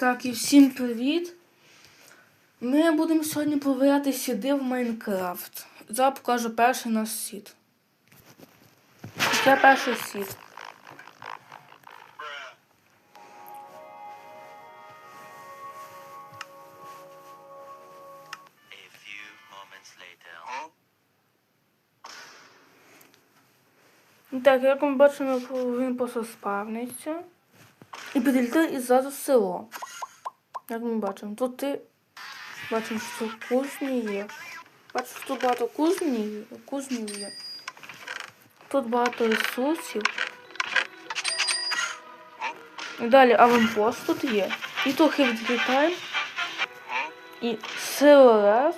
Так, і всім привіт. Ми будемо сьогодні провіряти сіди в Майнкрафт. Зараз покажу перший наш сід. Це перший сід. Так, як ми бачимо, він просто спавниться. І підійде і зразу село. Як ми бачимо, тут ти бачимо, що кузні є. Бачиш, що тут багато кузні є, кузнів є. Тут багато ресурсів. І далі аванпост тут є. І трохи відлітаємо. І село.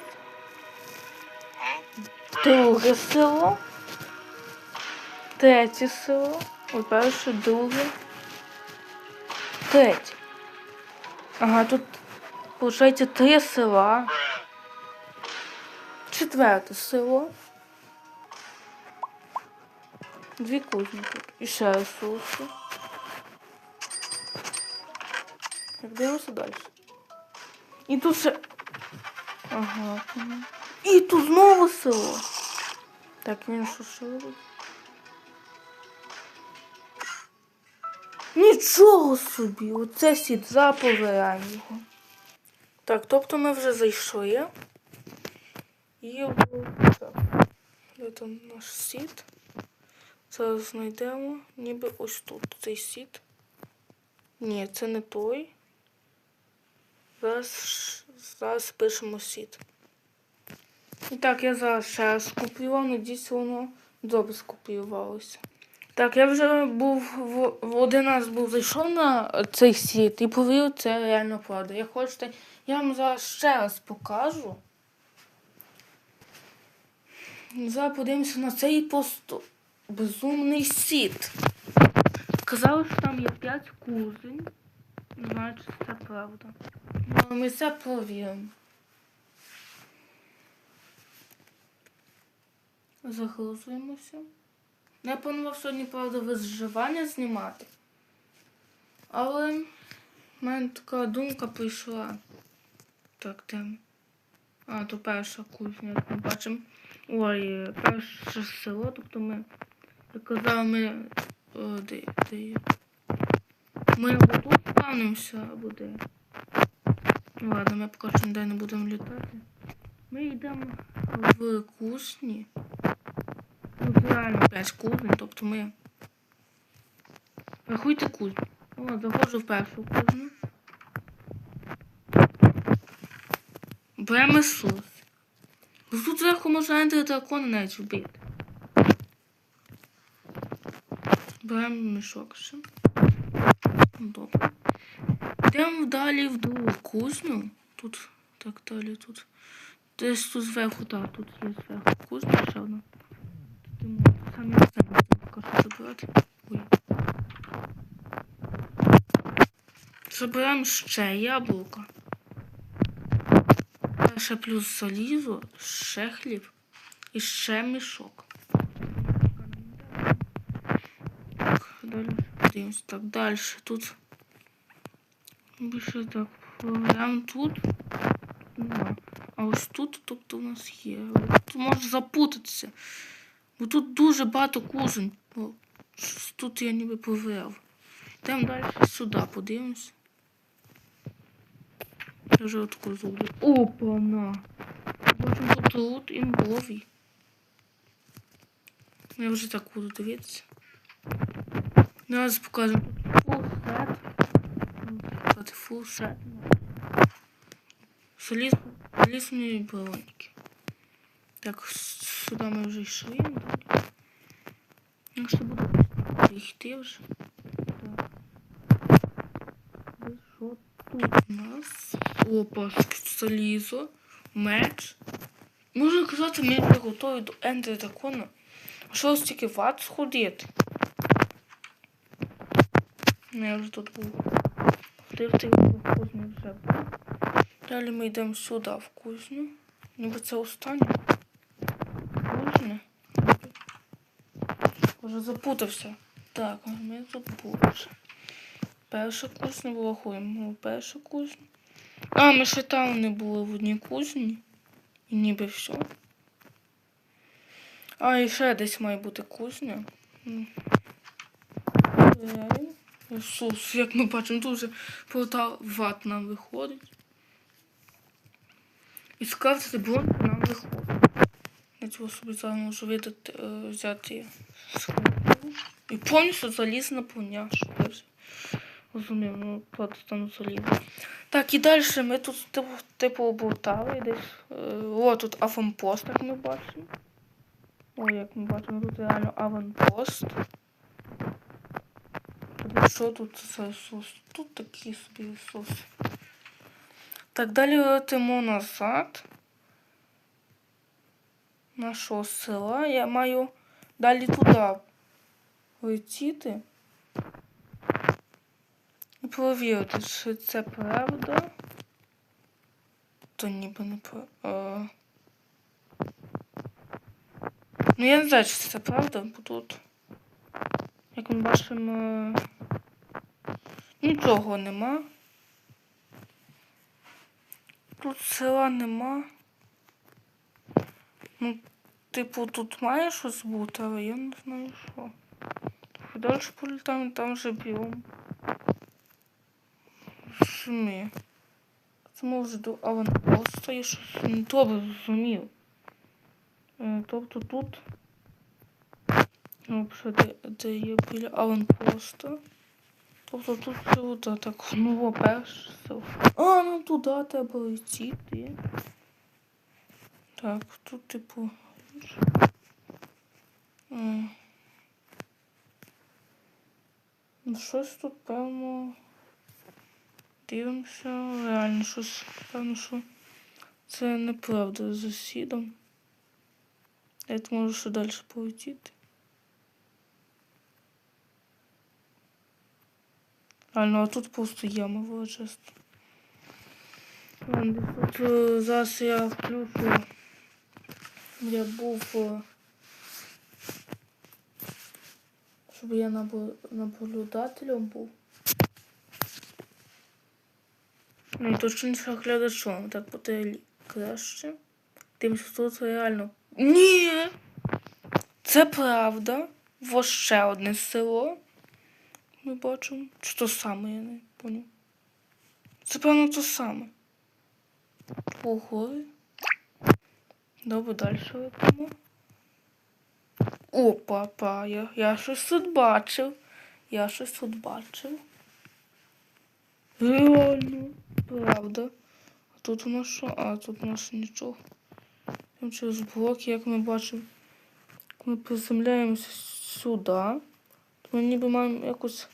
Друге село. Третє село. Перше, друге. Третє. Ага, тут, виходить, три села. Четверте село. Дві кузні тут. І ще ресурси. Так, дивимося далі. І тут ще. Ага. І тут знову село. Так, він що робить? Нічого собі, оце сід заповираємо. Так, тобто ми вже зайшли. І так. Де там наш сід? Зараз знайдемо. Ніби ось тут цей сід. Ні, це не той. Зараз, зараз пишемо сід. І так, я зараз ще раз скопіював, надіюсь, воно добре скопіювалося. Так, я вже був в, в один раз був зайшов на цей сіт і повірив, це реально правда. Я хочете, я вам зараз ще раз покажу. Зараз подивимося на цей просто безумний сіт. Казали, що там є 5 кузень. Не знаю, чи це правда. Ну, ми це провіримо. Загрузуємося. Я планував сьогодні, правда, виживання знімати. Але в мене така думка прийшла. Так, де? А, то перша кузня, як ми бачимо. Ой, перше село, тобто ми, як ми. О, де, де є? Ми або тут спавнимося, або де. Ну ладно, ми поки що не будемо літати. Ми йдемо в кузні. Ну, реально 5 кузень, тобто ми. Рахуйте кузню. О, заходжу в першу кузню. Беремо ресурс. Тут зверху можна ентер дракона навіть вбити. Беремо мішок ще. Ну, Добре. Йдемо далі в другу кузню. Тут, так далі, тут. Десь тут зверху, так, тут є зверху кузня ще одна. Тому самі це можна поки що забирати. Ой. Забираємо ще яблука. Ще плюс залізо, ще хліб і ще мішок. Так, далі подивимось. Так, далі тут. Більше так. Прямо тут. А ось тут, тобто у нас є. Тут може запутатися. Бо тут дуже багато. О, щось тут я ніби повиряв. Йдемо далі сюди, подивимось. Я вже отаку зроблю. Опа-на! Бачимо тут тут імбовий. Я вже так буду дивитися. Зараз покажемо фул сет. Фул сет. Заліз, залізні балонки. Так, сюди ми вже йшли. Так. Якщо буду йти вже. Так. Що тут у нас? Опа, залізо, меч. Можна казати, ми вже готові до ендер дракона. А що ось тільки в ад сходити? Ну, я вже тут був. Ходив ти в кузню вже. Далі ми йдемо сюди в кузню. Ніби це останнє. Кузня. Вже запутався. Так, ми забули вже. Перша кузня, врахуємо перша кузня. А, ми ще там не були в одній кузні. І ніби все. А, і ще десь має бути кузня. Ісус, як ми бачимо, тут вже полота ват нам виходить. І скрафтити блок нам виходить. Цього собі можу видати, е, взяти склянку. І повністю заліз на поняш. Розумів, ну правда там заліз. Так, і далі ми тут типу, типу обовтали десь. Е, о, тут аванпост, як ми бачимо. О, як ми бачимо, тут реально аванпост. Тобто, Що тут за Ісус? Тут такий собі Ісус. Так, далі летимо назад. Нашого села. Я маю далі туди летіти. І перевірити, чи це правда. То ніби не правда. Ну, я не знаю, чи це правда, бо тут, як ми бачимо, нічого нема. Тут села нема. Ну, типу, тут має щось бути, але я не знаю що. І далі політаємо, там вже біом. Шумі. Це ми вже до аванпоста, я щось не добре зрозумів. Е, Тобто тут. Ну, де, де є біля аванпоста. Тобто тут ота так, ну, перше. А, ну туди треба летіти. Так, тут типу. Ну, щось тут, певно. Дивимося, реально щось, певно, що це неправда з сусідом. Я можу ще далі полетіти. Реально, а тут просто яма величезна. Тут е, зараз я включу. Я був. е, Щоб я наблюдателем був. Ну і точніше глядачом. Так буде краще. Тим, що тут реально. Ні! Це правда. Ось ще одне село. Ми бачимо. Чи то саме, я не поняв. Це певно то саме. Ого. Добре, далі летимо. О, папа, я, я щось тут бачив. Я щось тут бачив. Реально, правда. А тут у нас що? А, тут у нас нічого. Там через блок, як ми бачимо, ми приземляємося сюди, то ми ніби маємо якось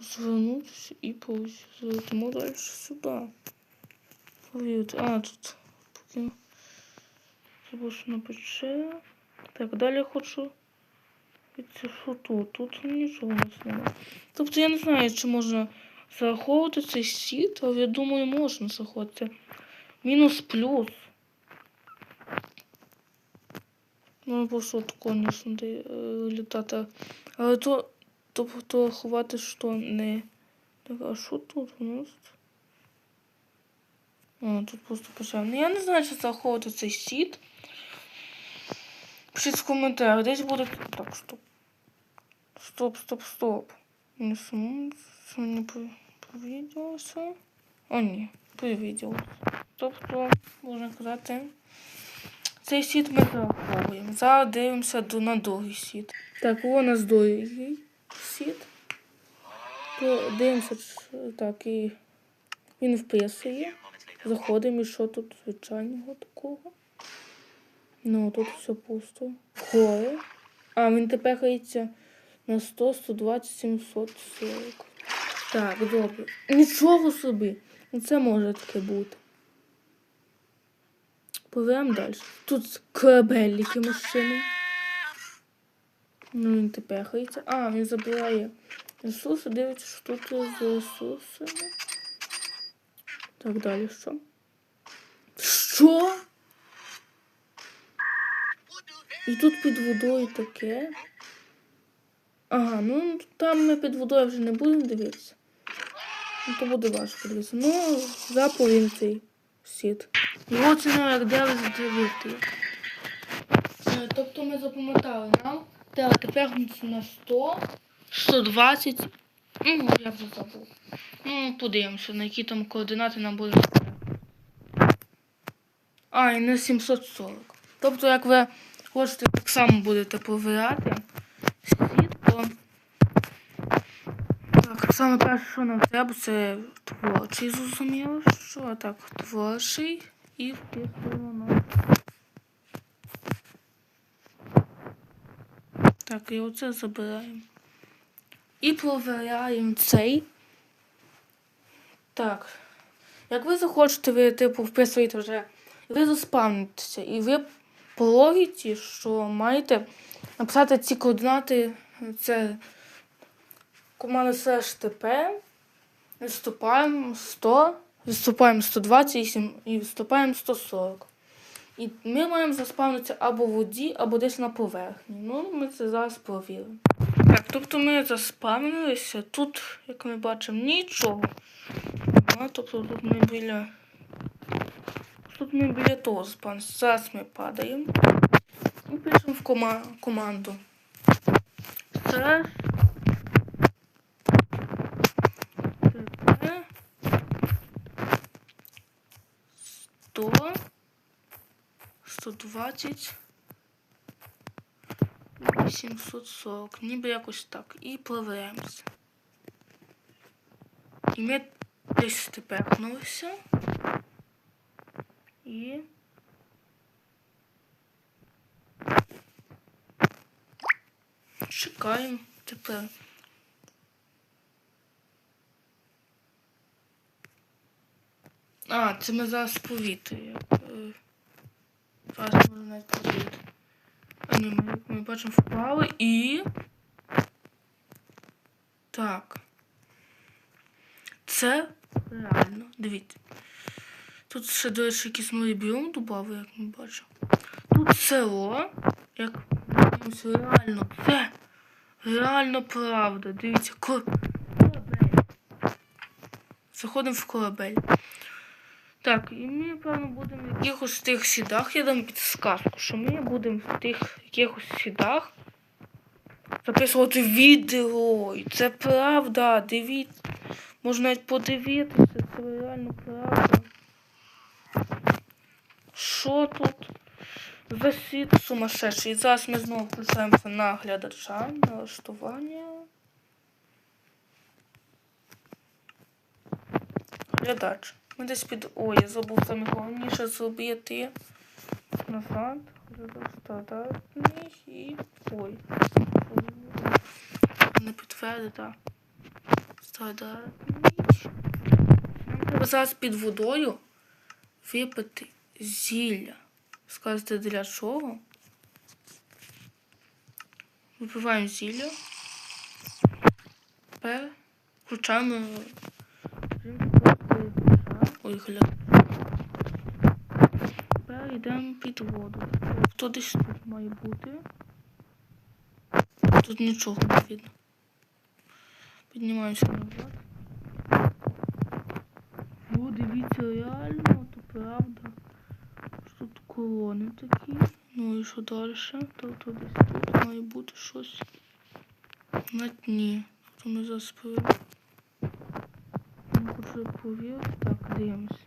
звернутися і полетимо далі сюди. Повірте. А, тут поки забушена печера. Так, далі я хочу. Що тут? Тут нічого нас немає. Тобто я не знаю, чи можна зараховувати цей сіт, але я думаю, можна зараховувати. Мінус плюс. Ну, просто такого не де е, літати. Але то, тобто ховати що не. Так, а що тут у нас? А, тут просто почав. Ну я не знаю, чи зараховувати цей сіт. Пишіть в коментарях, десь буде. Так, стоп. Стоп, стоп, стоп. Не самому не привіділося. О, ні, привіділося. Тобто, можна казати, цей сіт ми зараховуємо. Зараз дивимося на другий сіт. Так, у нас другий сіт. То дивимося, так, і він вписує. Заходимо і що тут звичайного такого. Ну, тут все пусто. Гори. А, він тепер хається на 100, 120, 740. Так, добре. Нічого собі. Ну це може таке бути. Пливемо далі. Тут корабель якимось чином. Ну, він тепер хається. А, він забирає ресурси, дивиться, що тут з ресурсами. Так, далі що? Що? І тут під водою таке. Ага, ну там ми під водою вже не будемо дивитися. Ну, то буде важко дивитися. Ну, заповім цей сіт. Його ціна як 9 дивити. Е, Тобто ми запам'ятали нам. Треба тепер на 100, 120. Ну, я вже забув. Ну, подивимося, на які там координати нам буде. А, і на 740. Тобто, як ви хочете, так само будете провіряти світ, то так, саме перше, що нам треба, це творчий, зрозуміло, що так, творчий і вписуємо. Так, і оце забираємо. І провіряємо цей. Так. Як ви захочете, ви типу вписуєте вже, ви заспавнитеся, і ви по логіці, що маєте написати ці координати, це команда slash TP, відступаємо 100, відступаємо 128 і відступаємо 140. І ми маємо заспавнитися або в воді, або десь на поверхні. Ну, ми це зараз провіримо. Так, тобто ми заспавнилися. Тут, як ми бачимо, нічого. нема. Тобто тут ми біля. Тут ми біля того заспавнилися. Зараз ми падаємо. І пишемо в кома- команду. ТП 100 120 840. Ніби якось так. І пливаємося. І ми десь степекнулися. Чекаємо тепер. А, це ми зараз повітря. Е, Зараз можна навіть повітря. А ні, ми, ми бачимо впали і. Так. Це реально. Дивіться. Тут ще, до речі, якийсь новий біом додав, як ми бачимо. Тут село, як ось реально, це реально правда. Дивіться, корабель. Заходимо в корабель. Так, і ми, певно, будемо в якихось тих сідах, я дам підсказку, що ми будемо в тих якихось сідах записувати відео. І це правда, дивіться. Можна навіть подивитися, це реально правда. Що тут за світ сумасшедший? Зараз ми знову включаємося на глядача, налаштування. Глядач. Ми десь під. Ой, я забув саме головніше зробити. Назад. Глядач стандартний і. Ой. Не підтвердити. Стандартний. Зараз під водою випити зілля. Скажете для чого? Випиваємо зілля. Тепер включаємо. Ой, гля. Тепер йдемо під воду. Хто десь тут має бути? Тут нічого не видно. Піднімаємося назад. О, дивіться, реально, то правда. Колони такі. Ну і що далі? Тобто десь тут має бути щось. На дні. Тобто ми зараз повірити. Так, дивимося.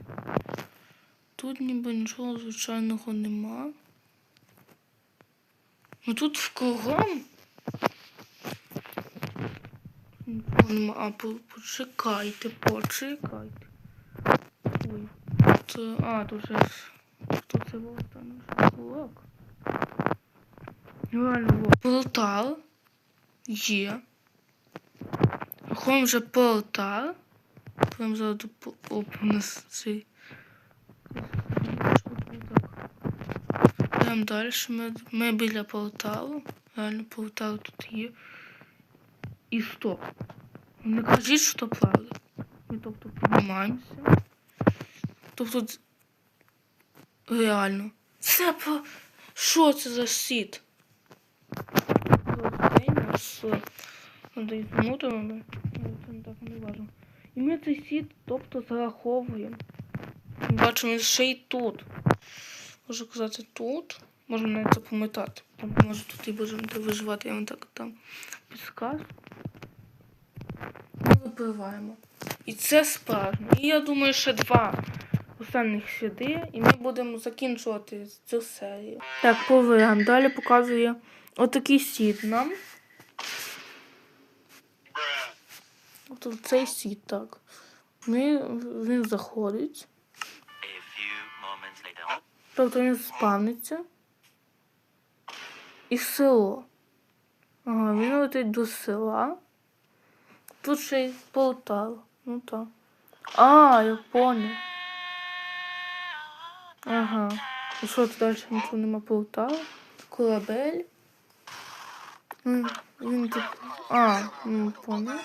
Тут ніби нічого звичайного нема. Ну тут в кругом. А, почекайте, почекайте. Ой. Це, а, тут же ж. Хто це був там? Блок. Реально блок. Портал. Є. Ходимо вже портал. Прям зараз Оп, у нас цей. Прям далі. Ми, ми біля порталу. Реально портал тут є. І стоп. Не кажіть, що правда. Ми тобто піднімаємося. Тобто реально. Це по... Що це за сіт? Важливо. І ми цей сіт, тобто, зараховуємо. Бачимо він ще й тут. Можу казати тут. Можна навіть запам'ятати. Може тут і будемо виживати, я вам так там підскажу. Ми випливаємо. І це справжнє. І я думаю, ще два останніх сліди, і ми будемо закінчувати цю серію. Так, повторяємо. Далі показує отакий сіт нам. Тобто цей сіт, так. Ми, він заходить. Тобто він спавниться. І село. Ага, він летить до села. Тут ще й Полтава. Ну так. А, я понял. Ага. І що тут далі нічого нема Полтава? Корабель. М, Він тут. А, ну понял.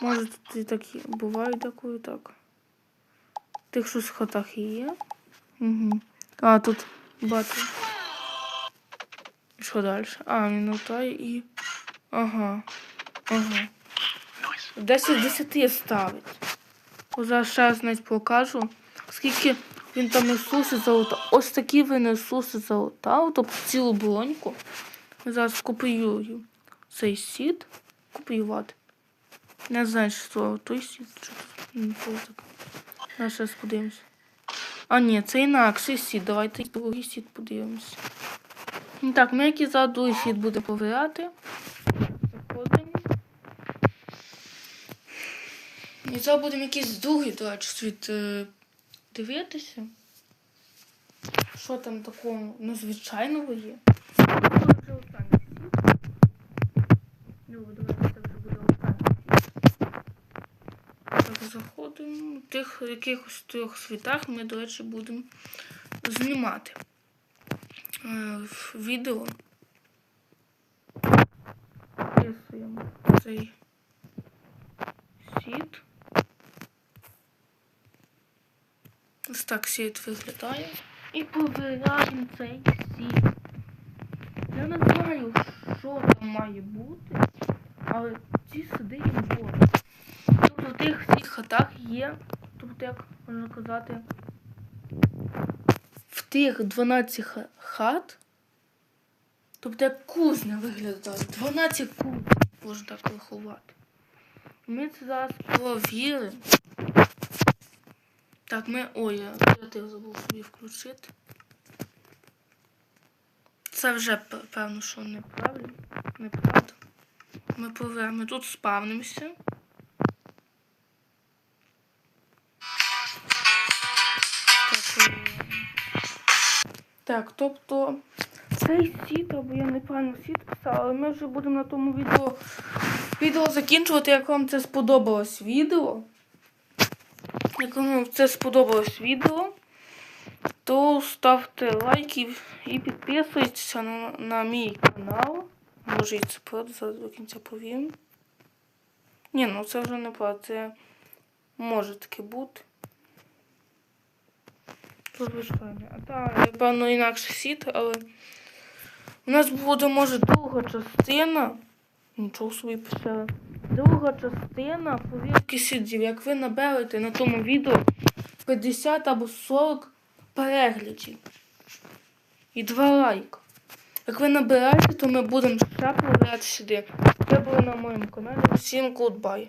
Може тут і такі бувають такої так. В тих щось хатах і є. Угу. А, тут. І Що далі? А, він лутає і. Ага. Ага. 10 з 10 ставить. Зараз ще навіть покажу. Скільки він там ресурси залутав. Ось такі він ресурси залутав, тобто цілу броньку. Зараз копіюю цей сіт. Копіювати. Не знаю, що той сіт. Що. Зараз ще подивимось. А ні, це інакший сіт. Давайте другий сіт подивимося. Ну Так, ми який за другий сіт буде повиряти. Заходимо. І зараз будемо якийсь другий, до речі, світ е, дивитися. Що там такого незвичайного є. Світ. Ну, давайте це вже буде останній. Так, заходимо. В тих якихось трьох світах ми, до речі, будемо знімати е, відео. Записуємо цей сіт. Так сіт виглядає. І повираємо цей сіт. Я не знаю, що там має бути, але ці сиди їм будуть. Тобто в тих всіх хатах є, тобто, як можна казати, в тих 12 хат, тобто як кузня виглядає. 12 кузень можна так рахувати. Ми це зараз провіримо. Так, ми. Ой, я оператив забув собі включити. Це вже певно, що неправильно. Неправда. Ми. Ми тут спавнимося. Так, так, тобто цей сіт, або я неправильно сіт писала, але ми вже будемо на тому відео, відео закінчувати, як вам це сподобалось відео. Як вам це сподобалось відео, то ставте лайки і підписуйтеся на, на мій канал. Може і це правда, зараз до кінця повім. Ні, ну це вже не правда, це може таке бути. А так, певно, інакше сіт, але у нас буде, може, друга частина. Нічого собі писали. Друга частина повірки сідів. Як ви наберете на тому відео 50 або 40 переглядів. І 2 лайка. Як ви набираєте, то ми будемо ще провіряти сюди. Це було на моєму каналі. Всім гудбай.